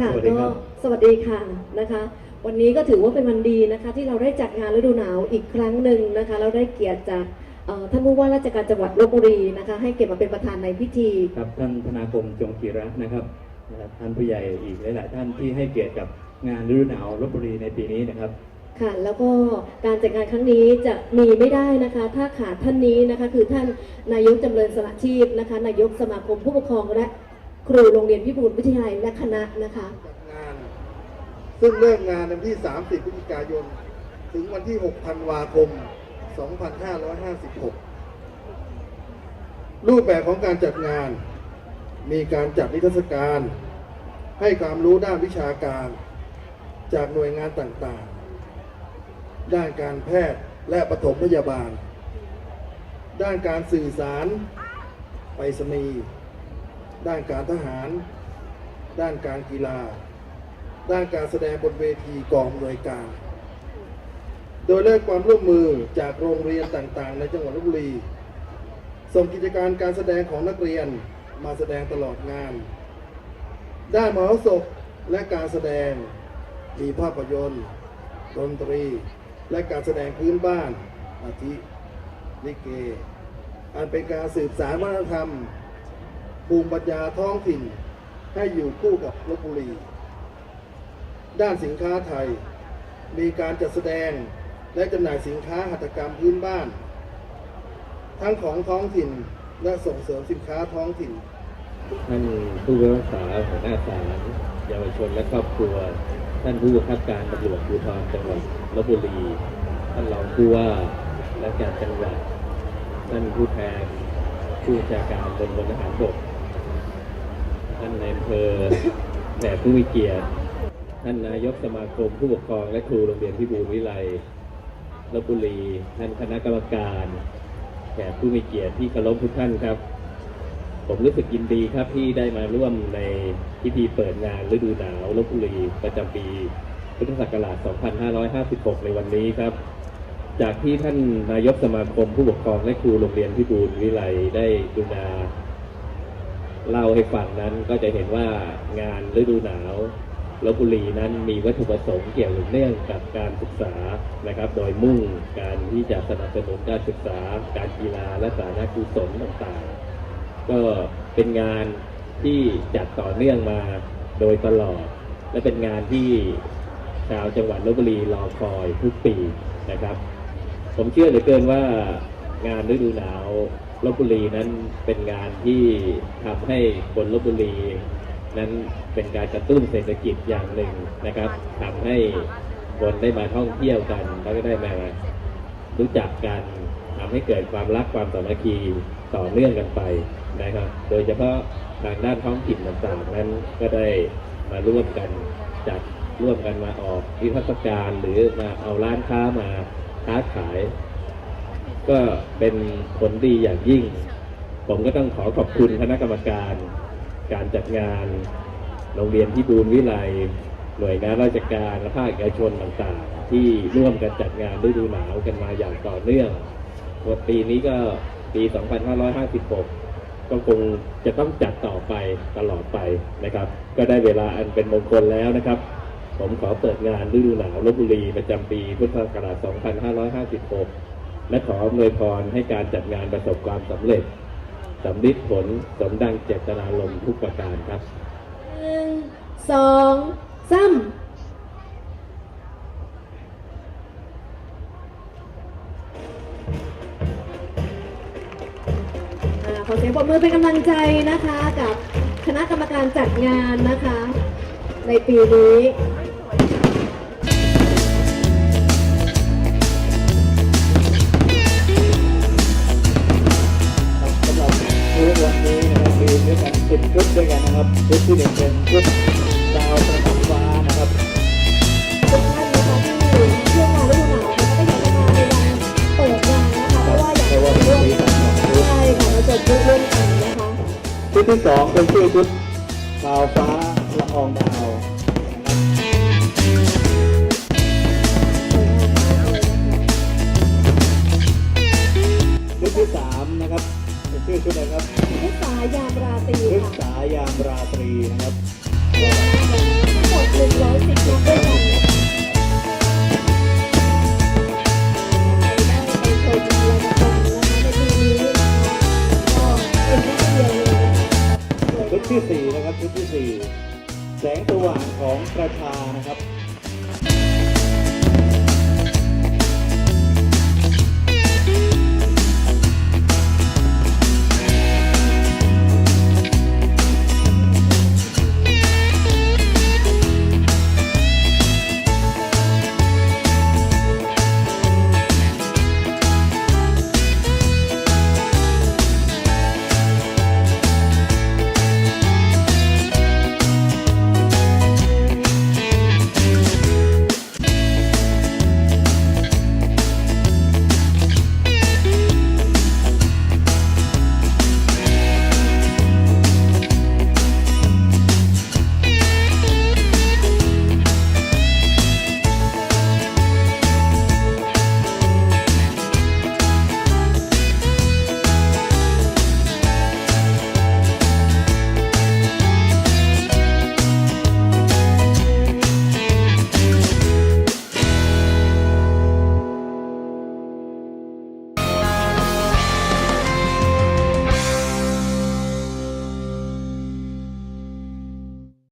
ค่ะสวัสดีก็ครับ สวัสดีค่ะนะคะ วันนี้ก็ถือว่าเป็นวันดีนะคะ ที่เราได้จัดงานฤดูหนาวอีกครั้งหนึ่งนะคะเราได้เกียรติจากเอ่อท่านผู้ว่าราชการจังหวัดลบบุรีนะคะ ให้เกียรติมาเป็นประธานในพิธี ครับท่านธนาคมจงกีระนะครับนะครับท่านผู้ใหญ่อีกหลาย ๆ ท่านที่ให้เกียรติกับงานฤดูหนาวลบบุรีในปีนี้นะครับ ค่ะแล้วก็การจัดงานครั้งนี้จะมีไม่ได้นะคะ ถ้าขาดท่านนี้นะคะ คือท่านนายกจำเริญสละชีพนะคะ นายกสมาคมผู้ปกครองและ ครูโรงเรียนพิบูลวิทยาลัยและคณะนะคะจัดงาน ซึ่งเริ่มงานในวันที่ 30 พฤศจิกายน ถึงวันที่ 6 ธันวาคม 2556 รูปแบบของการจัดงาน มีการจัดนิทรรศการ ให้ความรู้ด้านวิชาการ จากหน่วยงานต่างๆ ด้านการแพทย์และปฐมพยาบาล ด้านการสื่อสาร ไปรษณีย์ ด้านการทหาร ด้านการกีฬา ด้านการแสดงบนเวทีกองหน่วยการ โดยเลิกความร่วมมือจากโรงเรียนต่างๆ ในจังหวัดลบบุรี ส่งกิจการการแสดงของนักเรียนมาแสดงตลอดงาน ด้านมหรสพและการแสดงมีภาพยนตร์ดนตรี และการแสดงพื้นบ้านอาทิลิเก อันเป็นการสืบสารวัฒนธรรม ภูมิปัญญาท้องถิ่น ให้อยู่คู่กับลบบุรี ด้านสินค้าไทย มีการจัดแสดงและจำหน่ายสินค้าหัตถกรรมพื้นบ้าน ทั้งของท้องถิ่นและส่งเสริมสินค้าท้องถิ่น ท่านผู้พิพากษาหัวหน้าศาลเยาวชนและครอบครัว ท่านผู้บังคับการตำรวจภูธรจังหวัดลบบุรี ท่านรองผู้ว่าและการจังหวัด ท่านผู้แทนผู้บัญชาการบนบนทหารบก ท่านในายอำเภอแด่ผู้มีเกียรติ ท่านนายกสมาคมผู้ปกครองและครูโรงเรียนพิบูลวิไลลบบุรี ท่านคณะกรรมการแขกผู้มีเกียรติที่เคารพทุกท่านครับ ผมรู้สึกยินดีครับที่ได้มาร่วมในพิธีเปิดงานฤดูหนาวลบบุรีประจำปีพุทธศักราช 2556 ในวันนี้ครับ จากที่ท่านนายกสมาคมผู้ปกครองและครูโรงเรียนพิบูลวิไลได้กรุณา เล่าให้ฟังนั้นก็จะเห็นว่างานฤดูหนาวลบบุรีนั้นมีวัตถุประสงค์เกี่ยวเนื่องกับการศึกษานะครับ โดยมุ่งการที่จะสนับสนุนการศึกษา การกีฬาและสาธารณกุศลต่างๆ ก็เป็นงานที่จัดต่อเนื่องมาโดยตลอด และเป็นงานที่ชาวจังหวัดลบบุรีรอคอยทุกปีนะครับ ผมเชื่อเหลือเกินว่างานฤดูหนาว ลบบุรีนั้นเป็นงานที่ทำให้คนลบบุรี นั้นเป็นการกระตุ้นเศรษฐกิจอย่างหนึ่งนะครับทำให้คนได้มาท่องเที่ยวกัน แล้วก็ได้มารู้จักกันทำให้เกิดความรักความสามัคคีต่อเนื่องกันไปนะครับ โดยเฉพาะทางด้านท้องถิ่นต่างๆนั้นก็ได้มาร่วมกันจัดร่วมกันมาออกวิทรรศการหรือมาเอาร้านค้ามาค้าขาย ก็เป็นผลดีอย่างยิ่ง ผมก็ต้องขอขอบคุณคณะกรรมการ การจัดงาน โรงเรียนที่บูรวิไลหน่วยงานราชการและภาคเอกชนต่างๆ ที่ร่วมกันจัดงานฤดูหนาวกันมาอย่างต่อเนื่องวันปีนี้ก็ปี 2556 ก็คงจะต้องจัดต่อไปตลอดไปนะครับ ก็ได้เวลาอันเป็นมงคลแล้วนะครับ ผมขอเปิดงานฤดูหนาวลบบุรีประจำปีพุทธศักราช 2556 และขออำนวยพรให้การจัดงานประสบความสำเร็จสำลิดผลสมดังเจตนารมณ์ทุกประการครับ หนึ่งสองสามอ่าขอเสียงปรบมือเป็นกำลังใจนะคะกับคณะกรรมการจัดงานนะคะ ในปีนี้ ที่สองเป็นชื่อชุดดาวฟ้าละอองดาว ที่สี่นะครับชุดที่สี่แสงสว่างของประชานะครับ